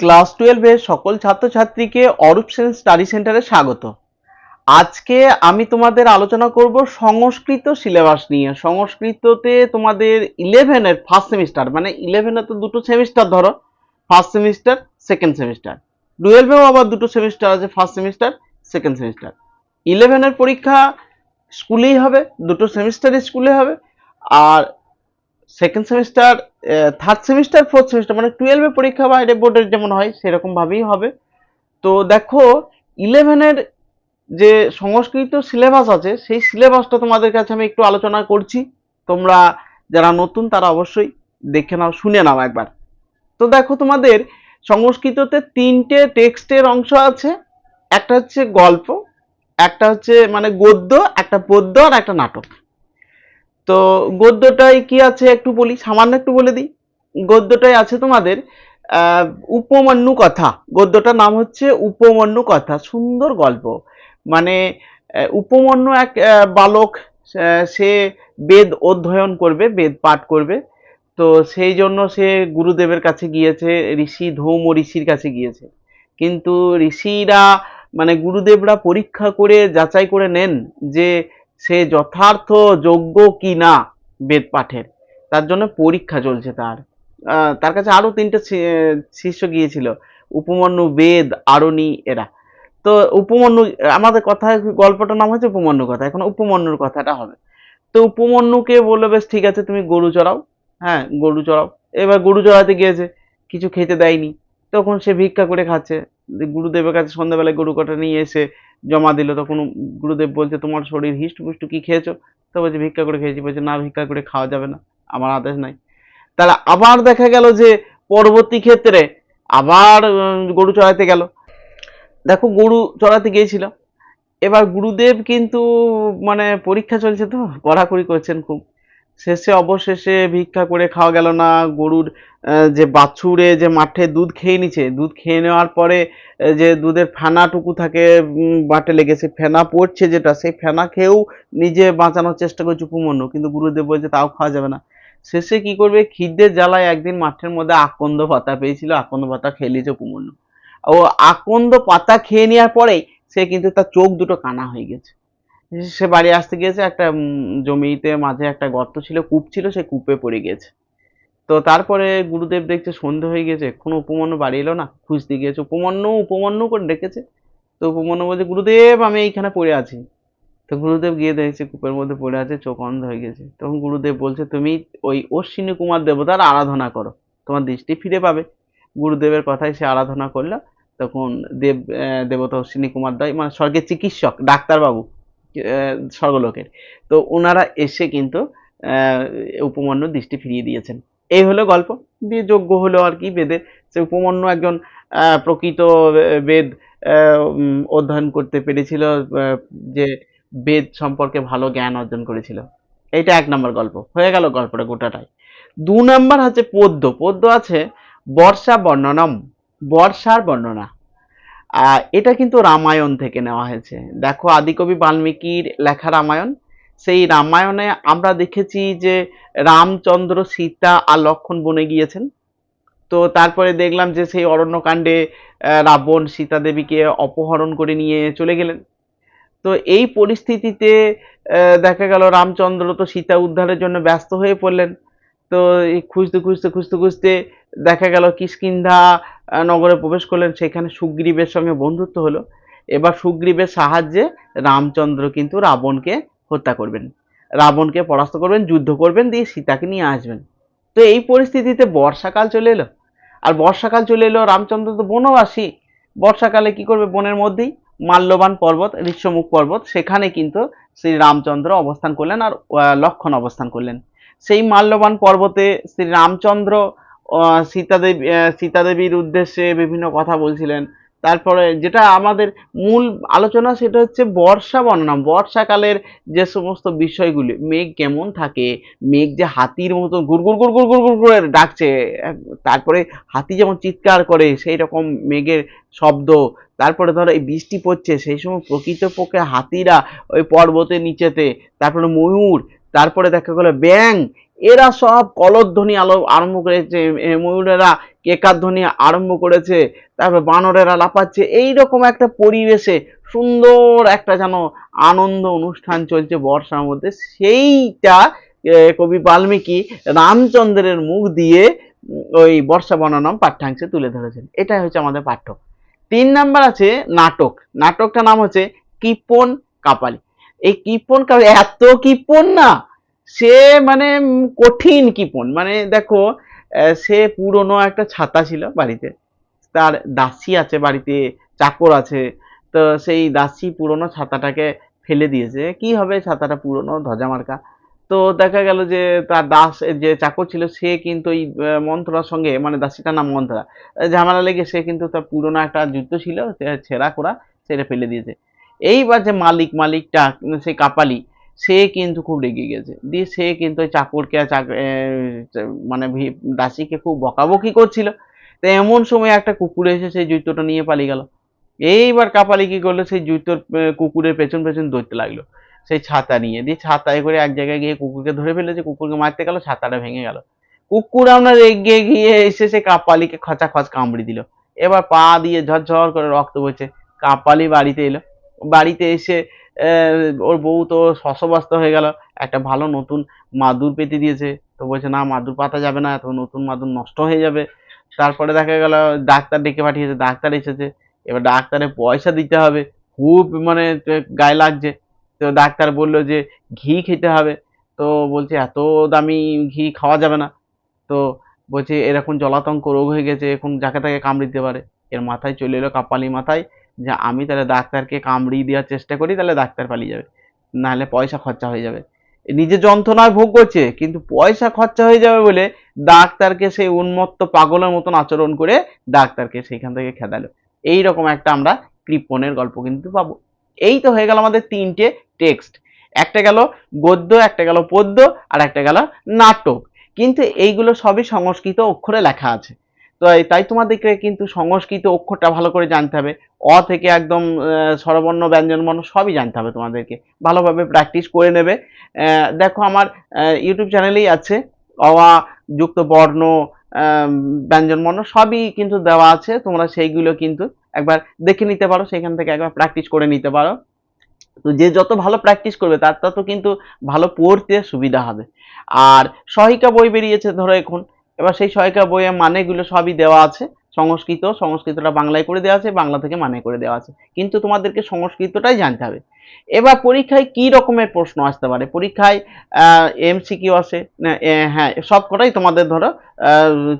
Class টুয়েলভের সকল ছাত্রছাত্রীকে অরূপ সেন স্টাডি সেন্টারে স্বাগত। আজকে আমি তোমাদের আলোচনা করব সংস্কৃত সিলেবাস নিয়ে। সংস্কৃততে তোমাদের ইলেভেনের ফার্স্ট সেমিস্টার মানে ইলেভেনে তো দুটো সেমিস্টার ধরো ফার্স্ট সেমিস্টার সেকেন্ড সেমিস্টার টুয়েলভেও আবার দুটো সেমিস্টার আছে ফার্স্ট সেমিস্টার সেকেন্ড সেমিস্টার ইলেভেনের পরীক্ষা স্কুলেই হবে, দুটো সেমিস্টারই স্কুলে হবে। আর second semester third semester fourth semester মানে টুয়েলভে পরীক্ষা বাইরে বোর্ডের যেমন হয়, সেরকম ভাবেই হবে। তো দেখো ইলেভেনের যে সংস্কৃত সিলেবাস আছে, সেই সিলেবাসটা তোমাদের কাছে আমি একটু আলোচনা করছি। তোমরা যারা নতুন, তারা অবশ্যই দেখে নাও, শুনে নাও একবার। তো দেখো, তোমাদের সংস্কৃততে তিনটে টেক্সটের অংশ আছে। একটা হচ্ছে গল্প, একটা হচ্ছে মানে গদ্য, একটা পদ্য আর একটা নাটক। তো গদ্যটাই কি আছে একটু বলি? সামান্য একটু বলে দিই। গদ্যটাই আছে তোমাদের উপমন্যু কথা। গদ্যটার নাম হচ্ছে উপমন্যু কথা। সুন্দর গল্প। মানে উপমন্যু এক বালক সে বেদ অধ্যয়ন করবে, বেদ পাঠ করবে। তো সেই জন্য সে গুরুদেবের কাছে গিয়েছে, ঋষি ধৌম ঋষির কাছে গিয়েছে। কিন্তু ঋষিরা মানে গুরুদেবরা পরীক্ষা করে, যাচাই করে নেন যে সে যথার্থ যোগ্য কি না বেদ পাঠের? তার জন্য পরীক্ষা চলছে তার। তার কাছে আরও তিনটে শিষ্য গিয়েছিল, উপমন্যু, বেদ, আরণি, এরা। তো উপমন্যু, আমাদের কথায় গল্পটার নাম হচ্ছে উপমন্যু কথা, এখন উপমন্যুর কথাটা হবে। তো উপমন্যুকে বলল, বেশ, ঠিক আছে, তুমি গরু চড়াও। হ্যাঁ গরু চড়াও। এবার গরু চড়াতে গিয়েছে, কিছু খেতে দেয়নি। তখন সে ভিক্ষা করে খাচ্ছে। গুরুদেবের কাছে সন্ধ্যাবেলায় গরু কটা নিয়ে এসে জমা দিল তখন গুরুদেব বলছে, তোমার শরীর হিষ্ট পুষ্ট কি খেয়েছো? তো বলছে, ভিক্ষা করে খেয়েছি। বলছে, না, ভিক্ষা করে খাওয়া যাবে না, আমার আদেশ নাই। তাহলে আবার দেখা গেল যে পরবর্তী ক্ষেত্রে আবার গরু চড়াতে গেল। দেখো, গরু চড়াতে গিয়েছিল। এবার গুরুদেব কিন্তু মানে পরীক্ষা চলছে তো কড়াকড়ি করছেন খুব। শেষে, অবশেষে ভিক্ষা করে খাওয়া গেল না। গরুর যে বাছুরে, যে মাঠে দুধ খেয়ে নিছে, দুধ খেয়ে নেওয়ার পরে যে দুধের ফেনাটুকু থাকে বাটে লেগেছে ফেনা পড়ছে যেটা, সেই ফেনা খেয়েও নিজে বাঁচানোর চেষ্টা করছে উপমন্য, কিন্তু গুরুদেব বলছে তাও খাওয়া যাবে না। শেষে কি করবে? খিদ্দের জ্বালায় একদিন মাঠের মধ্যে আকন্দ পাতা পেয়েছিল, আকন্দ পাতা খেয়ে নিয়েছে উপমন্য। ও আকন্দ পাতা খেয়ে নেওয়ার পরেই সে কিন্তু তার চোখ দুটো কানা হয়ে গেছে। সে বাড়ি আসতে গিয়েছে, একটা জমিতে মাঝে একটা গর্ত ছিল, কূপ ছিল সেই কূপে পড়ে গিয়েছে। তো তারপরে গুরুদেব দেখছে সন্ধে হয়ে গেছে কোনো উপমন্য বাড়ি এলো না, খুঁজতে গিয়েছে, উপমন্য উপমন্য করে ডেকেছে। তো উপমন্য বলছে, গুরুদেব, আমি এইখানে পড়ে আছি। তো গুরুদেব গিয়ে দেখছে, কূপের মধ্যে পড়ে আছে, চোখ অন্ধ হয়ে গেছে তখন গুরুদেব বলছে, তুমি ওই অশ্বিনী কুমার দেবতার আরাধনা করো, তোমার দৃষ্টি ফিরে পাবে। গুরুদেবের কথায় সে আরাধনা করল, তখন দেব দেবতা অশ্বিনী কুমার দাই মানে স্বর্গের চিকিৎসক, ডাক্তারবাবু স্বর্গলোকের। তো ওনারা এসে কিন্তু উপমান্য দৃষ্টি ফিরিয়ে দিয়েছেন। এই হলো গল্প। দিয়ে যোগ্য হলো আর কি বেদের সে উপমান্য একজন প্রকৃত বেদ অধ্যয়ন করতে পেরেছিল যে বেদ সম্পর্কে ভালো জ্ঞান অর্জন করেছিল। এইটা এক নম্বর গল্প। হয়ে গেল গল্পটা গোটাটাই। দু নম্বর হচ্ছে পদ্য। পদ্য আছে বর্ষা বর্ণনম। বর্ষার বর্ণনা। এটা কিন্তু রামায়ণ থেকে নেওয়া হয়েছে। দেখো আদিকবি বাল্মীকির লেখা রামায়ণ। সেই রামায়ণে আমরা দেখেছি যে রামচন্দ্র, সীতা আর লক্ষণ বনে গিয়েছেন। তো তারপরে দেখলাম যে সেই অরণ্যকাণ্ডে রাবণ সীতা দেবীকে অপহরণ করে নিয়ে চলে গেলেন। তো এই পরিস্থিতিতে দেখা গেল রামচন্দ্র তো সীতা উদ্ধারের জন্য ব্যস্ত হয়ে পড়লেন। তো খুঁজতে খুঁজতে খুঁজতে খুঁজতে দেখা গেল কিষ্কিন্ধা নগরে প্রবেশ করলেন, সেখানে সুগ্রীবের সঙ্গে বন্ধুত্ব হলো। এবার সুগ্রীবের সাহায্যে রামচন্দ্র কিন্তু রাবণকে হত্যা করবেন। রাবণকে পরাস্ত করবেন, যুদ্ধ করবেন, দিয়ে সীতাকে নিয়ে আসবেন। তো এই পরিস্থিতিতে বর্ষাকাল চলে এলো। আর বর্ষাকাল চলে এলো, রামচন্দ্র তো বনবাসী। বর্ষাকালে কি করবে বনের মধ্যেই? মাল্যবান পর্বত, ঋষ্যমুখ পর্বত, সেখানে কিন্তু শ্রী রামচন্দ্র অবস্থান করলেন আর লক্ষণ অবস্থান করলেন। সেই মাল্যবান পর্বতে শ্রী রামচন্দ্র সীতাদেবী সীতাদেবীর উদ্দেশ্যে বিভিন্ন কথা বলছিলেন। তারপরে যেটা আমাদের মূল আলোচনা সেটা হচ্ছে বর্ষা বর্ণনা বর্ষাকালের যে সমস্ত বিষয়গুলি, মেঘ কেমন থাকে, মেঘ যে হাতির মতো গুড়গুড় গুড়গুড় গুড়গুড় করে ডাকছে, তারপরে হাতি যেমন চিৎকার করে সেই রকম মেঘের শব্দ, তারপরে ধরো এই বৃষ্টি পড়ছে, সেই সময় প্রকৃতপক্ষে হাতিরা ওই পর্বতের নিচেতে, তারপরে ময়ূর, তারপরে দেখা গেলো ব্যাং এরা সব কলধ্বনি আলো আরম্ভ করেছে ময়ূরেরা কেকার ধ্বনি আরম্ভ করেছে, তারপর বানরেরা লাফাচ্ছে, এইরকম একটা পরিবেশে সুন্দর একটা যেন আনন্দ অনুষ্ঠান চলছে বর্ষার মধ্যে। সেইটা কবি বাল্মীকি রামচন্দ্রের মুখ দিয়ে ওই বর্ষা বর্ণনম পাঠ্যাংশে তুলে ধরেছেন। এটাই হচ্ছে আমাদের পাঠ্য তিন নাম্বার আছে নাটক। নাটকটার নাম হচ্ছে কিপন কাপালি। এই কিপন কাপালি, এত কিপন না! সে মানে কঠিন কিপন মানে দেখো সে পুরনো একটা ছাতা ছিল বাড়িতে, তার দাসী আছে বাড়িতে, চাকর আছে, তো সেই দাসী পুরনো ছাতাটাকে ফেলে দিয়েছে। কি হবে ছাতাটা পুরনো? ধ্বজা মার্কা। তো দেখা গেল যে তার দাস, যে চাকর ছিল, সে কিন্তু ওই মন্ত্রার সঙ্গে মানে দাসীটার নাম মন্ত্রা ঝামেলা লেগে সে কিন্তু তার পুরনো একটা যুদ্ধ ছিল, সে ছেঁড়া করা সেটা ফেলে দিয়েছে। এইবার যে মালিক, মালিকটা সেই কাপালি সে কিন্তু খুব রেগে গেছে। দিয়ে সে কিন্তু ওই চাকরকে মানে দাসীকে খুব বকাবকি করছিল। তো এমন সময় একটা কুকুর এসে সেই জুতোটা নিয়ে পালিয়ে গেল। এইবার কাপালি কি করল? সেই জুতোর কুকুরের পেছন পেছন দৌড়তে লাগল। সেই ছাতা নিয়ে, দিয়ে ছাতায় করে এক জায়গায় গিয়ে কুকুরকে ধরে ফেলেছে। কুকুরকে মারতে গেল, ছাতাটা ভেঙে গেল। কুকুর আমরা রেগে গিয়ে এসে সে কাপালিকে খচা খচ কামড়ি দিল। এবার পা দিয়ে ঝরঝর করে রক্ত বইছে। কাপালি বাড়িতে এলো। বাড়িতে এসে ওর বউ তো শশব্যস্ত হয়ে গেল। একটা ভালো নতুন মাদুর পেতে দিয়েছে। তো বলছে, না, মাদুর পাতা যাবে না তো নতুন মাদুর নষ্ট হয়ে যাবে। তারপরে দেখা গেল, ডাক্তার ডেকে পাঠিয়েছে, ডাক্তার এসেছে। এবার ডাক্তারে পয়সা দিতে হবে। খুব মানে গায়ে লাগছে। তো ডাক্তার বলল যে, ঘি খেতে হবে। তো বলছে, এত দামি ঘি খাওয়া যাবে না। তো বলছে, এরকম জলাতঙ্ক রোগ হয়ে গেছে, এখন যাকে তাকে কামড়ে দিতে পারে। এর মাথায় চলে এলো কাপালি মাথায়। যে আমি তাহলে ডাক্তারকে কামড়িয়ে দেওয়ার চেষ্টা করি, তাহলে ডাক্তার পালিয়ে যাবে। নাহলে পয়সা খরচা হয়ে যাবে। নিজে যন্ত্রণায় ভোগ করছে, কিন্তু পয়সা খরচা হয়ে যাবে বলে ডাক্তারকে সেই উন্মত্ত পাগলের মতন আচরণ করে ডাক্তারকে সেইখান থেকে খেদালো। এই রকম একটা আমরা কৃপণের গল্প কিন্তু পাবো। এই তো হয়ে গেল আমাদের তিনটে টেক্সট। একটা গেল গদ্য, একটা গেল পদ্য, আর একটা গেল নাটক। কিন্তু এইগুলো সবই সংস্কৃত অক্ষরে লেখা আছে। তো তাই তোমাদেরকে কিন্তু সংস্কৃত অক্ষরটা ভালো করে জানতে হবে। অ থেকে একদম স্বরবর্ণ ব্যঞ্জন বর্ণ সবই জানতে হবে তোমাদেরকে। ভালোভাবে প্র্যাকটিস করে নেবে। দেখো আমার ইউটিউব চ্যানেলেই আছে। অওয়া যুক্ত বর্ণ ব্যঞ্জন বর্ণ সবই কিন্তু দেওয়া আছে। তোমরা সেইগুলো কিন্তু একবার দেখে নিতে পারো, সেখান থেকে একবার প্র্যাকটিস করে নিতে পারো। তো যে যত ভালো প্র্যাকটিস করবে, তার তত কিন্তু ভালো পড়তে সুবিধা হবে। আর সহায়িকা বই বেরিয়েছে ধরো এখন। এবার সেই সহায়িকা বইয়ের মানেগুলো সবই দেওয়া আছে। সংস্কৃত সংস্কৃতটা বাংলায় করে দেওয়া আছে বাংলা থেকে মানে করে দেওয়া আছে। কিন্তু তোমাদেরকে সংস্কৃতটাই জানতে হবে। এবার পরীক্ষায় কি রকমের প্রশ্ন আসতে পারে? পরীক্ষায় এমসিকিউ আসে না, এ, হ্যাঁ সব কটাই তোমাদের ধরো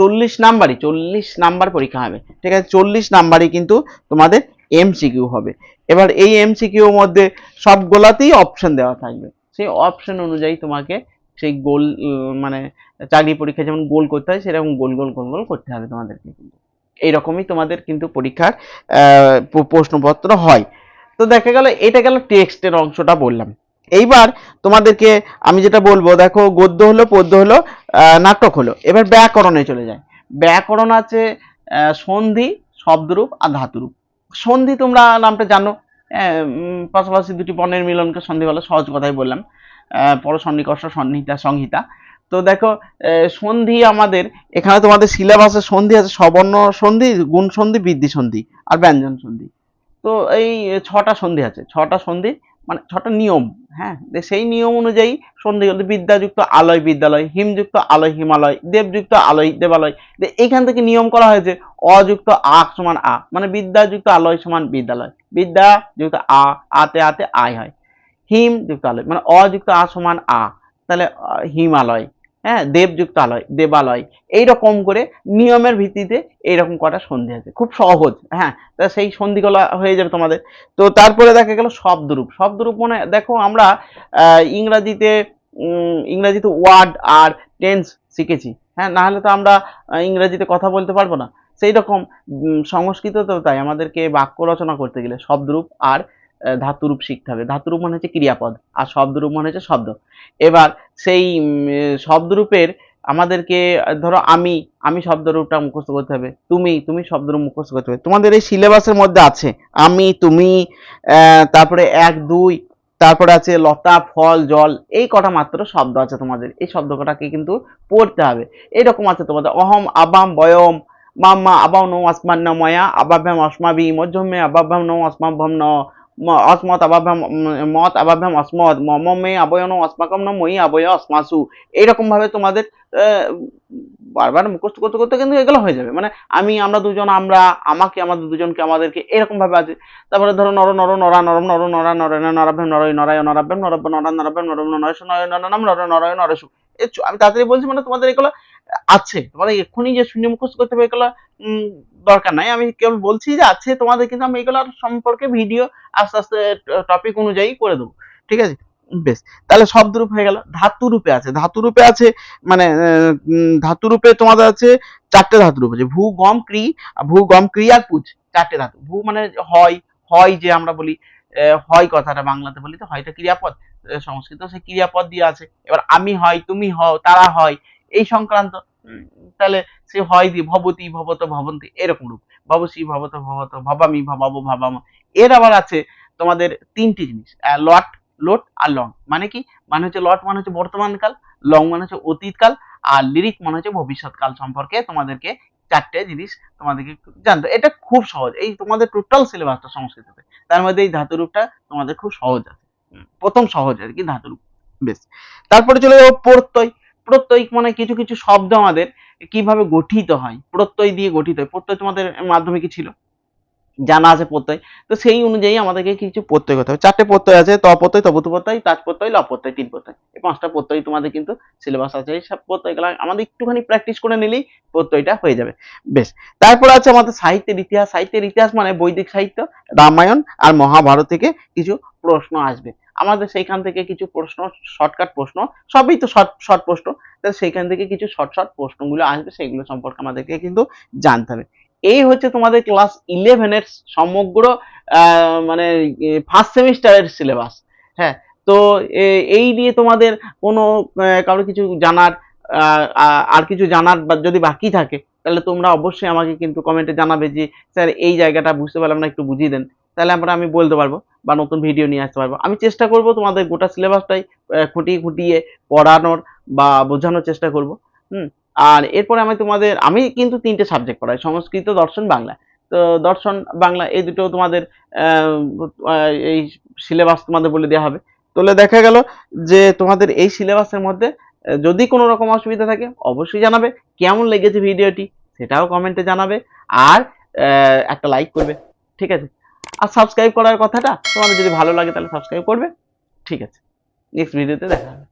চল্লিশ নাম্বারই চল্লিশ নাম্বার পরীক্ষা হবে। ঠিক আছে চল্লিশ নাম্বারই কিন্তু তোমাদের এমসিকিউ হবে। এবার এই এমসিকিউর মধ্যে সবগুলাতেই অপশন দেওয়া থাকবে। সেই অপশন অনুযায়ী তোমাকে সেই গোল মানে চাকরি পরীক্ষা যেমন গোল করতে হয় সেরকম গোল গোল গোল গোল করতে হবে তোমাদেরকে কিন্তু। এইরকমই তোমাদের কিন্তু পরীক্ষার প্রশ্নপত্র হয়। তো দেখা গেল এটা গেল টেক্সটের অংশটা বললাম। এইবার তোমাদেরকে আমি যেটা বলব দেখো গদ্য হলো পদ্য হলো নাটক হলো। এবার ব্যাকরণে চলে যায় ব্যাকরণ আছে সন্ধি শব্দরূপ আর ধাতুরূপ। সন্ধি তোমরা নামটা জানো। আহ, পাশাপাশি দুটি বর্ণের মিলনকে সন্ধি বলে সহজ কথাই বললাম। আহ, পর সন্নিকর্ষ সন্নিহিতা সংহিতা। তো দেখো সন্ধি আমাদের এখানে তোমাদের সিলেবাসে সন্ধি আছে সবর্ণ সন্ধি গুণ সন্ধি বৃদ্ধি সন্ধি আর ব্যঞ্জন সন্ধি। তো এই ছটা সন্ধি আছে ছটা সন্ধি মানে ছটা নিয়ম হ্যাঁ? সেই নিয়ম অনুযায়ী সন্ধি বিদ্যাযুক্ত আলয় বিদ্যালয় হিমযুক্ত আলয় হিমালয় দেবযুক্ত আলয় দেবালয়। এইখান থেকে নিয়ম করা হয়েছে অযুক্ত আ সমান আ মানে বিদ্যাযুক্ত আলয় সমান বিদ্যালয়। বিদ্যা যুক্ত আ আতে আতে আয় হয়। হিম যুক্ত আলয় মানে অযুক্ত আ সমান আ, তাহলে হিমালয় হ্যাঁ দেবযুক্ত আলয়, দেবালয়, এইরকম করে নিয়মের ভিত্তিতে এইরকম কটা সন্ধি আছে, খুব সহজ হ্যাঁ তা সেই সন্ধিগুলো হয়ে যাবে তোমাদের। তো তারপরে দেখা গেল শব্দরূপ শব্দরূপ মানে দেখো আমরা ইংরাজিতে ইংরাজিতে ওয়ার্ড আর টেন্স শিখেছি হ্যাঁ না হলে তো আমরা ইংরাজিতে কথা বলতে পারব না। সেই রকম সংস্কৃত তো তাই, আমাদেরকে বাক্য রচনা করতে গেলে শব্দরূপ আর ধাতুরূপ শিখতে হবে। ধাতুরূপ মানে হচ্ছে ক্রিয়াপদ, আর শব্দরূপ মানে হচ্ছে শব্দ। এবার সেই শব্দরূপের আমাদেরকে, ধরো আমি আমি শব্দরূপটা মুখস্থ করতে হবে। তুমি তুমি শব্দরূপ মুখস্থ করতে হবে। তোমাদের এই সিলেবাসের মধ্যে আছে, আমি, তুমি তারপরে এক, দুই, তারপরে আছে লতা, ফল, জল, এই কটা মাত্র শব্দ আছে তোমাদের। এই শব্দ কটাকে কিন্তু পড়তে হবে। এরকম আছে তোমাদের। অহম, আবাম, বয়ম, মাম্মা, আবাম নো আসমান ন ময়া আবাভ্যাম অস্মাবি মধ্যমে আবাভ্যাম নো আসমাভ্যাম, ন অসমত আবাভ্যাম মত আবাভ্যাম অসমত মে আবয়ন অস্মাকম ন মই আবয় অস্মাসু এইরকম ভাবে তোমাদের বারবার মুখস্থ করতে করতে কিন্তু এগুলো হয়ে যাবে মানে আমি আমরা দুজন আমরা আমাকে আমাদের দুজনকে আমাদেরকে এরকম ভাবে আছে তারপরে ধরো নর নর নরা নরম নর নরা নরেন নরাভ্যাম নরয় নরায় নরাভ্যাম নরব্য নরা নরাভ্যাম নরম নরস নয় নরনাম নর নরয় নরসু এ আমি তাড়াতাড়ি বলছি মানে তোমাদের এগুলো আছে। তোমাদের এক্ষুনি যে শূন্য মুখস্থ করতে হবে এগুলো দরকার নাই। আমি কেবল বলছি যে আছে তোমাদের কিন্তু আমি এগুলোর সম্পর্কে ভিডিও আস্তে আস্তে টপিক অনুযায়ী করে দেবো। ঠিক আছে? বেশ। তাহলে শব্দরূপ হয়ে গেল। ধাতু রূপে আছে। ধাতু রূপে আছে মানে আহ, উম, ধাতু রূপে তোমাদের আছে চারটে ধাতু রূপ আছে। ভূ গম ক্রি ভূ গম ক্রি আর পুজ। চারটে ধাতু। ভূ মানে হয় হয় যে আমরা বলি হয় কথাটা বাংলাতে বলি তো হয়টা ক্রিয়াপদ। সংস্কৃত সে ক্রিয়াপদ দিয়ে আছে। এবার আমি হয় তুমি হও তারা হয় এই সংক্রান্ত তাহলে সে হয় দিয়ে ভবতি ভবত ভবন্তি এরকম রূপ। ভবসি ভবত ভবত ভবামি ভবাব ভবাম। এর আবার আছে তোমাদের তিনটি জিনিস লট লোট আর লং। মানে কি? মানে হচ্ছে লট মানে হচ্ছে বর্তমানকাল লং মানে হচ্ছে অতীতকাল আর লিরিক মানে হচ্ছে ভবিষ্যৎকাল সম্পর্কে তোমাদেরকে চারটে জিনিস তোমাদেরকে জানতে। এটা খুব সহজ। এই তোমাদের টোটাল সিলেবাসটা সংস্কৃততে। তার মধ্যে এই ধাতুরূপটা তোমাদের খুব সহজ আছে। প্রথম সহজ আর কি ধাতুরূপ বেশ। তারপরে চলে যাব প্রত্যয়। প্রত্যয় মানে কিছু কিছু শব্দ আমাদের কীভাবে গঠিত হয়, প্রত্যয় দিয়ে গঠিত হয়। প্রত্যয় তোমাদের মাধ্যমে কি ছিল? জানা আছে প্রত্যয়। তো সেই অনুযায়ী আমাদেরকে কিছু প্রত্যয় করতে হবে। চারটে প্রত্যয় আছে, ত প্রত্যয় প্রত্যয়, তাজ প্রত্যয়, ল প্রত্যয়, তিন প্রত্যয়। এই পাঁচটা প্রত্যয় তোমাদের কিন্তু সিলেবাস আছে। এই সব প্রত্যয়গুলো আমাদের একটুখানি প্র্যাকটিস করে নিলেই প্রত্যয়টা হয়ে যাবে। বেশ, তারপর আছে আমাদের সাহিত্যের ইতিহাস। সাহিত্যের ইতিহাস মানে বৈদিক সাহিত্য, রামায়ণ আর মহাভারত থেকে কিছু প্রশ্ন আসবে। আমাদের সেইখান থেকে কিছু প্রশ্ন শর্টকাট প্রশ্ন, সবই তো শর্ট শর্ট প্রশ্ন, তাহলে সেইখান থেকে কিছু শর্ট শর্ট প্রশ্নগুলো আসবে, সেইগুলো সম্পর্কে আমাদেরকে কিন্তু জানতে হবে। এই হচ্ছে তোমাদের ক্লাস ইলেভেনের সমগ্র মানে ফার্স্ট সেমিস্টারের সিলেবাস হ্যাঁ তো এই নিয়ে তোমাদের কোনো কারোর কারও কিছু জানার আর কিছু জানার বা যদি বাকি থাকে, তাহলে তোমরা অবশ্যই আমাকে কিন্তু কমেন্টে জানাবে যে, স্যার, এই জায়গাটা বুঝতে পারলাম না, একটু বুঝিয়ে দেন। তাহলে আমরা আমি বলতে পারব বা নতুন ভিডিও নিয়ে আসতে পারব। আমি চেষ্টা করব তোমাদের গোটা সিলেবাসটাই খুঁটিয়ে খুঁটিয়ে পড়ানোর বা বোঝানোর চেষ্টা করব। হুম, আর এরপরে আমি তোমাদের, আমি কিন্তু তিনটে সাবজেক্ট পড়াই, সংস্কৃত, দর্শন, বাংলা। তো দর্শন, বাংলা, এই দুটো তোমাদের এই সিলেবাস তোমাদের বলে দেওয়া হবে। তাহলে দেখা গেল যে তোমাদের এই সিলেবাসের মধ্যে যদি কোনো রকম অসুবিধা থাকে, অবশ্যই জানাবে। কেমন লেগেছে ভিডিওটি সেটাও কমেন্টে জানাবে। আর একটা লাইক করবে, ঠিক আছে? আর সাবস্ক্রাইব করার কথাটা তোমাদের যদি ভালো লাগে তাহলে সাবস্ক্রাইব করবে, ঠিক আছে? নেক্সট ভিডিওতে দেখা হবে।